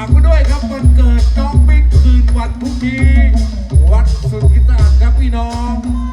ากไว้ด้วยครับวันเกิดน้องบิ๊กคืนวันพรุ่งนี้วัดสุทธิตาครับพี่น้อง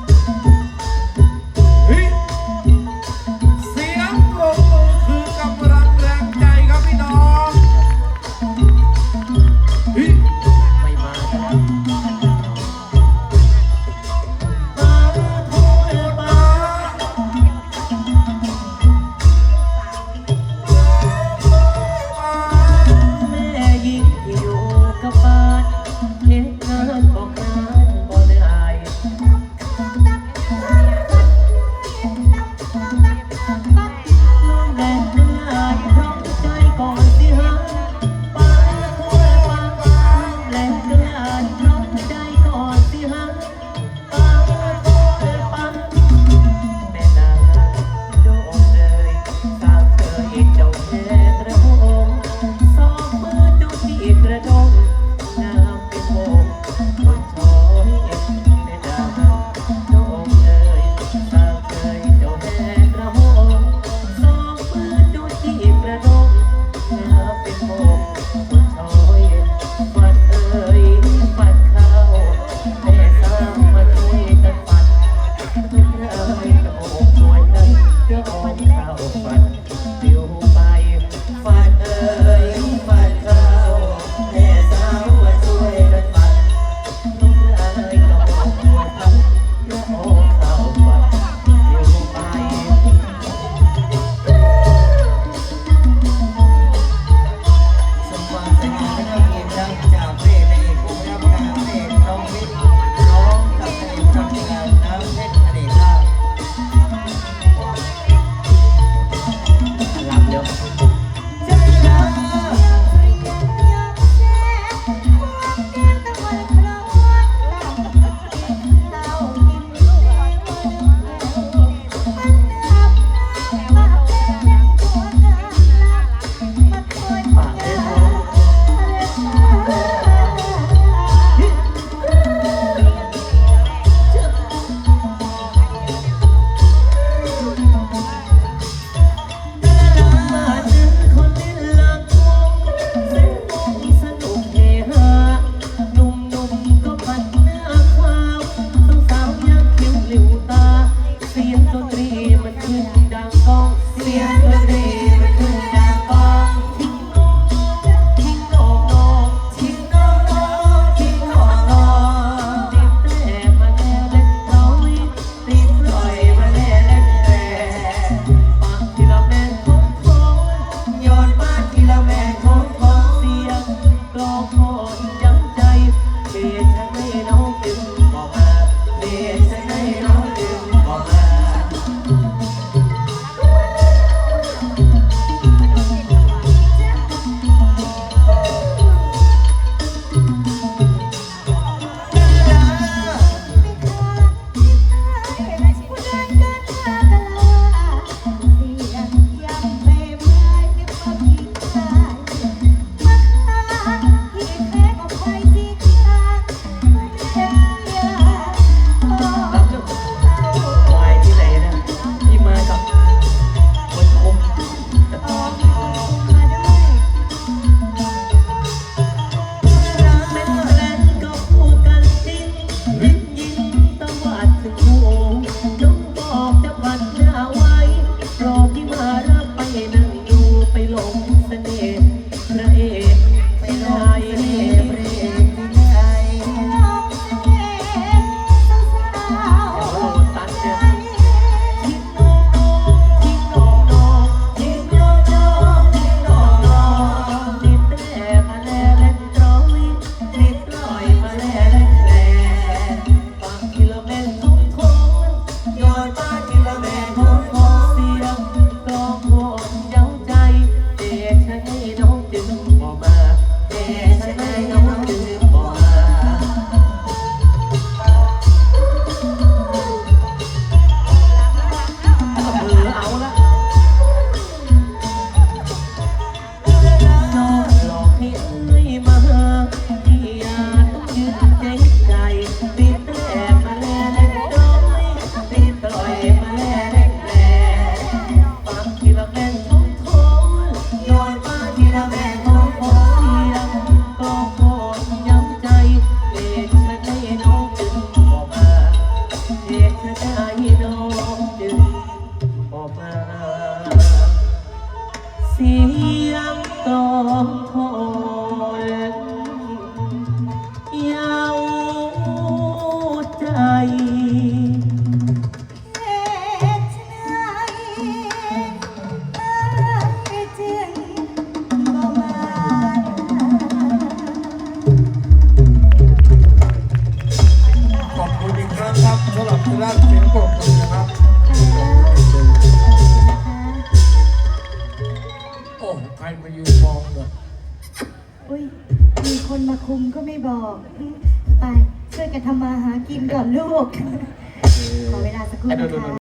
าสี โอ้ใครมายืนมองเนี่ยอุ้ยมีคนมาคุมก็ไม่บอกอืมไปช่วยกันทำมาหากินก่อนลูก ขอเวลาสักครู่นะคะ